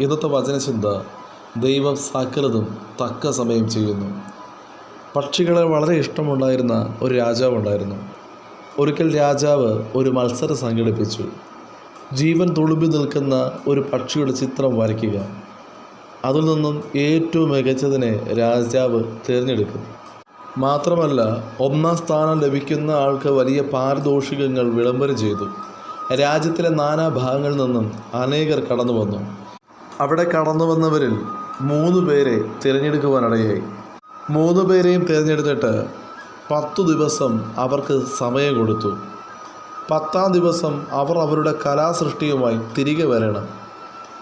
ഇന്നത്തെ വചനചിന്ത ദൈവം സകലതും തക്ക സമയം ചെയ്യുന്നു. പക്ഷികളെ വളരെ ഇഷ്ടമുണ്ടായിരുന്ന ഒരു രാജാവ് ഉണ്ടായിരുന്നു. ഒരിക്കൽ രാജാവ് ഒരു മത്സരം സംഘടിപ്പിച്ചു. ജീവൻ തുളുമ്പി നിൽക്കുന്ന ഒരു പക്ഷിയുടെ ചിത്രം വരയ്ക്കുക. അതിൽ നിന്നും ഏറ്റവും മികച്ചതിനെ രാജാവ് തിരഞ്ഞെടുക്കും മാത്രമല്ല ഒന്നാം സ്ഥാനം ലഭിക്കുന്ന ആൾക്ക് വലിയ പാരിതോഷികങ്ങൾ വിളംബരം ചെയ്തു. രാജ്യത്തിലെ നാനാ ഭാഗങ്ങളിൽ നിന്നും അനേകർ കടന്നു വന്നു അവിടെ കടന്നു വന്നവരിൽ മൂന്ന് പേരെ തിരഞ്ഞെടുക്കുവാനിടയായി. മൂന്ന് പേരെയും തിരഞ്ഞെടുത്തിട്ട് പത്തു ദിവസം അവർക്ക് സമയം കൊടുത്തു. പത്താം ദിവസം അവർ അവരുടെ കലാസൃഷ്ടിയുമായി തിരികെ വരണം.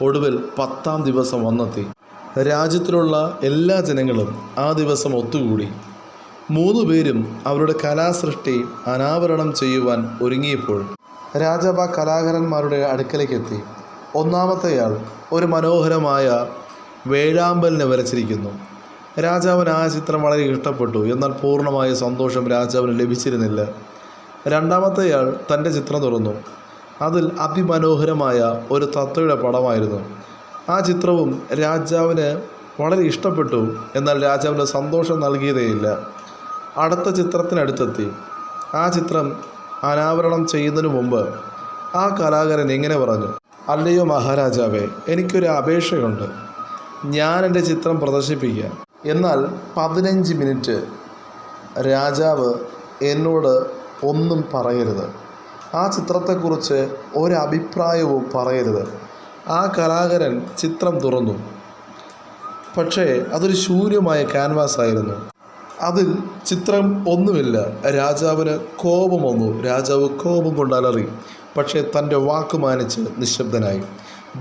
ഒടുവിൽ പത്താം ദിവസം വന്നെത്തി. രാജ്യത്തിലുള്ള എല്ലാ ജനങ്ങളും ആ ദിവസം ഒത്തുകൂടി. മൂന്ന് പേരും അവരുടെ കലാസൃഷ്ടി അനാവരണം ചെയ്യുവാൻ ഒരുങ്ങിയപ്പോൾ രാജാവ് കലാകാരന്മാരുടെ അടുക്കലേക്കെത്തി. ഒന്നാമത്തെയാൾ ഒരു മനോഹരമായ വേഴാമ്പലിനെ വരച്ചിരിക്കുന്നു. രാജാവിന് ആ ചിത്രം വളരെ ഇഷ്ടപ്പെട്ടു. എന്നാൽ പൂർണമായ സന്തോഷം രാജാവിന് ലഭിച്ചിരുന്നില്ല. രണ്ടാമത്തെയാൾ തന്റെ ചിത്രം തുറന്നു. അതിൽ അതിമനോഹരമായ ഒരു തത്തയുടെ പടമായിരുന്നു. ആ ചിത്രവും രാജാവിന് വളരെ ഇഷ്ടപ്പെട്ടു. എന്നാൽ രാജാവിന് സന്തോഷം നൽകിയതേയില്ല. അടുത്ത ചിത്രത്തിനടുത്തെത്തി. ആ ചിത്രം അനാവരണം ചെയ്യുന്നതിന് മുമ്പ് ആ കലാകാരൻ ഇങ്ങനെ പറഞ്ഞു? അല്ലയോ മഹാരാജാവേ എനിക്കൊരു അപേക്ഷയുണ്ട്. ഞാൻ എന്റെ ചിത്രം പ്രദർശിപ്പിക്കുക എന്നാൽ പതിനഞ്ച് മിനിറ്റ് രാജാവ് എന്നോട് ഒന്നും പറയരുത്. ആ ചിത്രത്തെക്കുറിച്ച് ഒരഭിപ്രായവും പറയരുത്. ആ കലാകാരൻ ചിത്രം തുറന്നു. പക്ഷേ അതൊരു ശൂന്യമായ ക്യാൻവാസ് ആയിരുന്നു. അതിൽ ചിത്രം ഒന്നുമില്ല. രാജാവിന് കോപം വന്നു. രാജാവ് കോപം കൊണ്ട് അലറി പക്ഷേ തന്റെ വാക്ക് മാനിച്ച് നിശബ്ദനായി.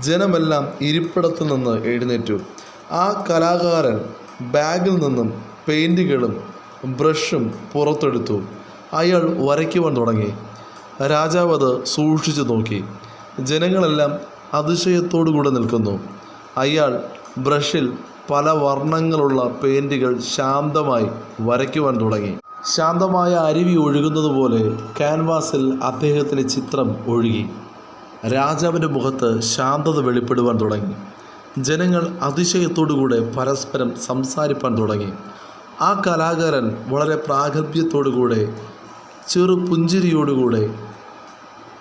ജനമെല്ലാം ഇരിപ്പിടത്ത് നിന്ന് എഴുന്നേറ്റു. ആ കലാകാരൻ ബാഗിൽ നിന്നും പെയിന്റുകളും ബ്രഷും പുറത്തെടുത്തു. അയാൾ വരയ്ക്കുവാൻ തുടങ്ങി. രാജാവ് അത് സൂക്ഷിച്ചു നോക്കി. ജനങ്ങളെല്ലാം അതിശയത്തോടു കൂടെ നിൽക്കുന്നു. അയാൾ ബ്രഷിൽ പല വർണങ്ങളുള്ള പെയിന്റുകൾ ശാന്തമായി വരയ്ക്കുവാൻ തുടങ്ങി. ശാന്തമായ അരുവി ഒഴുകുന്നത് പോലെ ക്യാൻവാസിൽ അദ്ദേഹത്തിന്റെ ചിത്രം ഒഴുകി. രാജാവിന്റെ മുഖത്ത് ശാന്തത വെളിപ്പെടുവാൻ തുടങ്ങി. ജനങ്ങൾ അതിശയത്തോടുകൂടെ പരസ്പരം സംസാരിപ്പാൻ തുടങ്ങി. ആ കലാകാരൻ വളരെ പ്രാഗൽഭ്യത്തോടുകൂടെ ചെറു പുഞ്ചിരിയോടുകൂടെ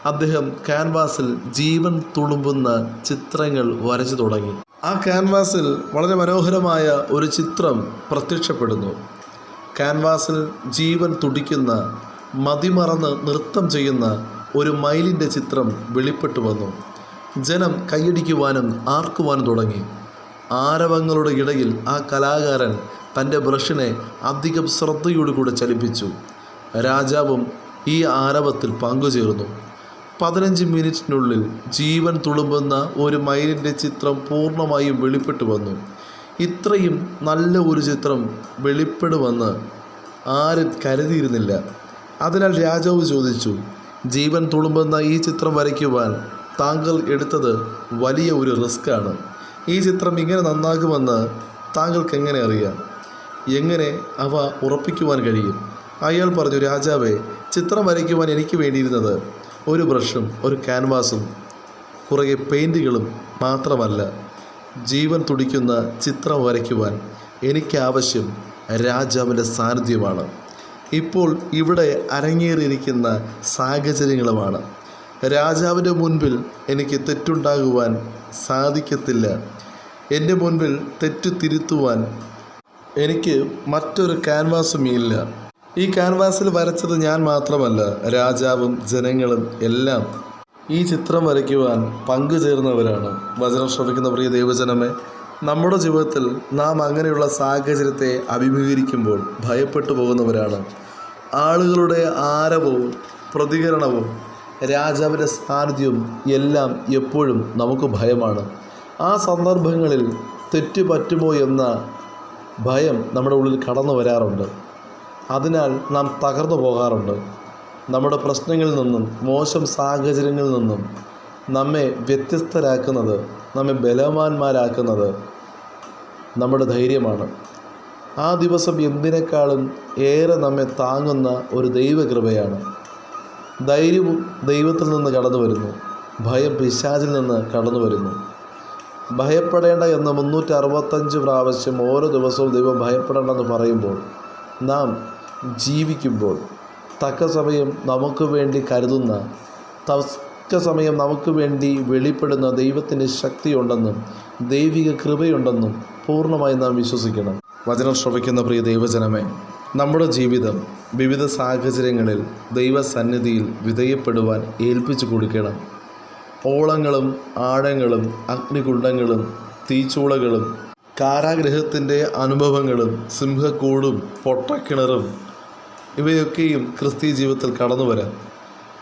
അദ്ദേഹം ക്യാൻവാസിൽ ജീവൻ തുളുമ്പുന്ന ചിത്രങ്ങൾ വരച്ചു തുടങ്ങി. ആ ക്യാൻവാസിൽ വളരെ മനോഹരമായ ഒരു ചിത്രം പ്രത്യക്ഷപ്പെടുന്നു. ക്യാൻവാസിൽ ജീവൻ തുടിക്കുന്ന മതിമറന്ന് നൃത്തം ചെയ്യുന്ന ഒരു മയിലിന്റെ ചിത്രം വെളിപ്പെട്ടു വന്നു. ജനം കൈയടിക്കുവാനും ആർക്കുവാനും തുടങ്ങി. ആരവങ്ങളുടെ ഇടയിൽ ആ കലാകാരൻ തന്റെ ബ്രഷിനെ അധികം ശ്രദ്ധയോടുകൂടെ ചലിപ്പിച്ചു. രാജാവും ഈ ആരവത്തിൽ പങ്കുചേർന്നു. പതിനഞ്ച് മിനിറ്റിനുള്ളിൽ ജീവൻ തുളുമ്പുന്ന ഒരു മയിലിന്റെ ചിത്രം പൂർണമായും വെളിപ്പെട്ടു വന്നു. ഇത്രയും നല്ല ഒരു ചിത്രം വെളിപ്പെടുമെന്ന് ആരും കരുതിയിരുന്നില്ല. അതിനാൽ രാജാവ് ചോദിച്ചു ജീവൻ തുളുമ്പുന്ന ഈ ചിത്രം വരയ്ക്കുവാൻ താങ്കൾ എടുത്തത് വലിയ ഒരു റിസ്ക്കാണ് ഈ ചിത്രം ഇങ്ങനെ നന്നാകുമെന്ന് താങ്കൾക്ക് എങ്ങനെ അറിയാം? എങ്ങനെ അവ ഉറപ്പിക്കുവാൻ കഴിയും? അയാൾ പറഞ്ഞു രാജാവേ ചിത്രം വരയ്ക്കുവാൻ എനിക്ക് വേണ്ടിയിരുന്നത് ഒരു ബ്രഷും ഒരു ക്യാൻവാസും കുറേ പെയിന്റുകളും മാത്രമല്ല. ജീവൻ തുടിക്കുന്ന ചിത്രം വരയ്ക്കുവാൻ എനിക്കാവശ്യം രാജാവിന്റെ സാന്നിധ്യമാണ്. ഇപ്പോൾ ഇവിടെ അരങ്ങേറിയിരിക്കുന്ന സാഹചര്യങ്ങളുമാണ്. രാജാവിന്റെ മുൻപിൽ എനിക്ക് തെറ്റുണ്ടാകുവാൻ സാധിക്കത്തില്ല. എന്റെ മുൻപിൽ തെറ്റു തിരുത്തുവാൻ എനിക്ക് മറ്റൊരു ക്യാൻവാസും ഇല്ല. ഈ ക്യാൻവാസിൽ വരച്ചത് ഞാൻ മാത്രമല്ല രാജാവും ജനങ്ങളും എല്ലാം ഈ ചിത്രം വരയ്ക്കുവാൻ പങ്കുചേർന്നവരാണ് വചനം ശ്രമിക്കുന്ന പ്രിയ ദൈവജനമേ നമ്മുടെ ജീവിതത്തിൽ നാം അങ്ങനെയുള്ള സാഹചര്യത്തെ അഭിമുഖീകരിക്കുമ്പോൾ ഭയപ്പെട്ടു പോകുന്നവരാണ്. ആളുകളുടെ ആരവവും പ്രതികരണവും രാജാവിന്റെ സാന്നിധ്യവും എല്ലാം എപ്പോഴും നമുക്ക് ഭയമാണ്. ആ സന്ദർഭങ്ങളിൽ തെറ്റ് പറ്റുമോ എന്ന ഭയം നമ്മുടെ ഉള്ളിൽ കടന്നു വരാറുണ്ട്. അതിനാൽ നാം തകർന്നു പോകാറുണ്ട്. നമ്മുടെ പ്രശ്നങ്ങളിൽ നിന്നും മോശം സാഹചര്യങ്ങളിൽ നിന്നും നമ്മെ വ്യത്യസ്തരാക്കുന്നത് നമ്മെ ബലവാന്മാരാക്കുന്നത് നമ്മുടെ ധൈര്യമാണ്. ആ ദിവസം എന്തിനേക്കാളും ഏറെ നമ്മെ താങ്ങുന്ന ഒരു ദൈവകൃപയാണ്. ധൈര്യവും ദൈവത്തിൽ നിന്ന് കടന്നു വരുന്നു. ഭയം പിശാചിൽ നിന്ന് കടന്നു വരുന്നു. ഭയപ്പെടേണ്ട എന്ന് മുന്നൂറ്റി അറുപത്തഞ്ച് പ്രാവശ്യം ഓരോ ദിവസവും ദൈവം ഭയപ്പെടേണ്ടെന്ന് പറയുമ്പോൾ നാം ജീവിക്കുമ്പോൾ തക്ക സമയം നമുക്ക് വേണ്ടി കരുതുന്ന തക്ക സമയം നമുക്ക് വേണ്ടി വെളിപ്പെടുന്ന ദൈവത്തിന്റെ ശക്തിയുണ്ടെന്നും ദൈവിക കൃപയുണ്ടെന്നും പൂർണമായി നാം വിശ്വസിക്കണം. വചനം ശ്രവിക്കുന്ന പ്രിയ ദൈവജനമേ നമ്മുടെ ജീവിതം വിവിധ സാഹചര്യങ്ങളിൽ ദൈവസന്നിധിയിൽ വിധേയപ്പെടുവാൻ ഏൽപ്പിച്ചു കൊടുക്കണം. ഓളങ്ങളും ആഴങ്ങളും അഗ്നികുണ്ഡങ്ങളും തീച്ചൂളകളും കാരാഗ്രഹത്തിന്റെ അനുഭവങ്ങളും സിംഹക്കൂടും പൊട്ടക്കിണറും ഇവയൊക്കെയും ക്രിസ്തീയ ജീവിതത്തിൽ കടന്നു വരാം.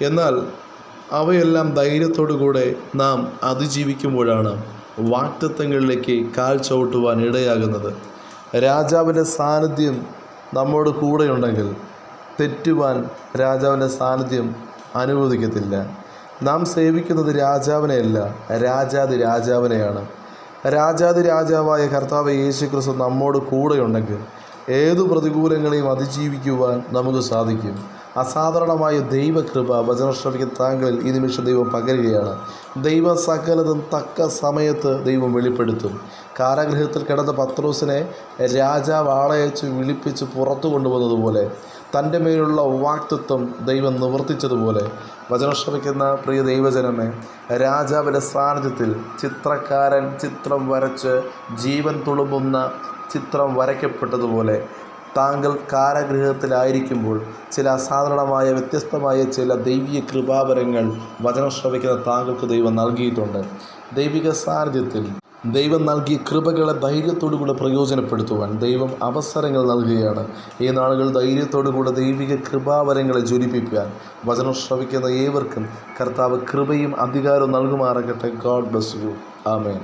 എന്നാൽ അവയെല്ലാം ധൈര്യത്തോടു കൂടെ നാം അതിജീവിക്കുമ്പോഴാണ് വാക്തത്വങ്ങളിലേക്ക് കാൽ ചവിട്ടുവാൻ ഇടയാകുന്നത്. രാജാവിന്റെ സാന്നിധ്യം നമ്മോട് കൂടെയുണ്ടെങ്കിൽ തെറ്റുവാൻ രാജാവിന്റെ സാന്നിധ്യം അനുവദിക്കത്തില്ല. നാം സേവിക്കുന്നത് രാജാവിനെയല്ല രാജാതി രാജാവിനെയാണ്. രാജാതി രാജാവായ കർത്താവ് യേശു ക്രിസ്തു നമ്മോട് കൂടെയുണ്ടെങ്കിൽ ഏതു പ്രതികൂലങ്ങളെയും അതിജീവിക്കുവാൻ നമുക്ക് സാധിക്കും. അസാധാരണമായ ദൈവകൃപ വചനം താങ്കളിൽ ഈ നിമിഷം ദൈവം പകരുകയാണ്. ദൈവ സകലതും തക്ക സമയത്ത് ദൈവം വെളിപ്പെടുത്തും. കാരാഗ്രഹത്തിൽ കിടന്ന പത്രോസിനെ രാജാവ് ആളയച്ച് വിളിപ്പിച്ച് പുറത്തു കൊണ്ടുവന്നതുപോലെ തന്റെ മേലുള്ള വാക്തത്വം ദൈവം നിവർത്തിച്ചതുപോലെ വചനം ശ്രമിക്കുന്ന പ്രിയ ദൈവജനമേ രാജാവിന്റെ സാന്നിധ്യത്തിൽ ചിത്രക്കാരൻ ചിത്രം വരച്ച് ജീവൻ തുളുമ്പുന്ന ചിത്രം വരയ്ക്കപ്പെട്ടതുപോലെ താങ്കൾ കാരാഗൃഹത്തിലായിരിക്കുമ്പോൾ ചില അസാധാരണമായ വ്യത്യസ്തമായ ചില ദൈവിക കൃപാവരങ്ങൾ വചനം ശ്രവിക്കുന്ന താങ്കൾക്ക് ദൈവം നൽകിയിട്ടുണ്ട്. ദൈവിക സാന്നിധ്യത്തിൽ ദൈവം നൽകിയ കൃപകളെ ധൈര്യത്തോടുകൂടെ പ്രയോജനപ്പെടുത്തുവാൻ ദൈവം അവസരങ്ങൾ നൽകുകയാണ്. ഈ നാളുകൾ ധൈര്യത്തോടുകൂടെ ദൈവിക കൃപാവരങ്ങളെ ജ്വലിപ്പിക്കാൻ വചനം ശ്രവിക്കുന്ന ഏവർക്കും കർത്താവ് കൃപയും അധികാരവും നൽകുമാറാകട്ടെ. God bless you amen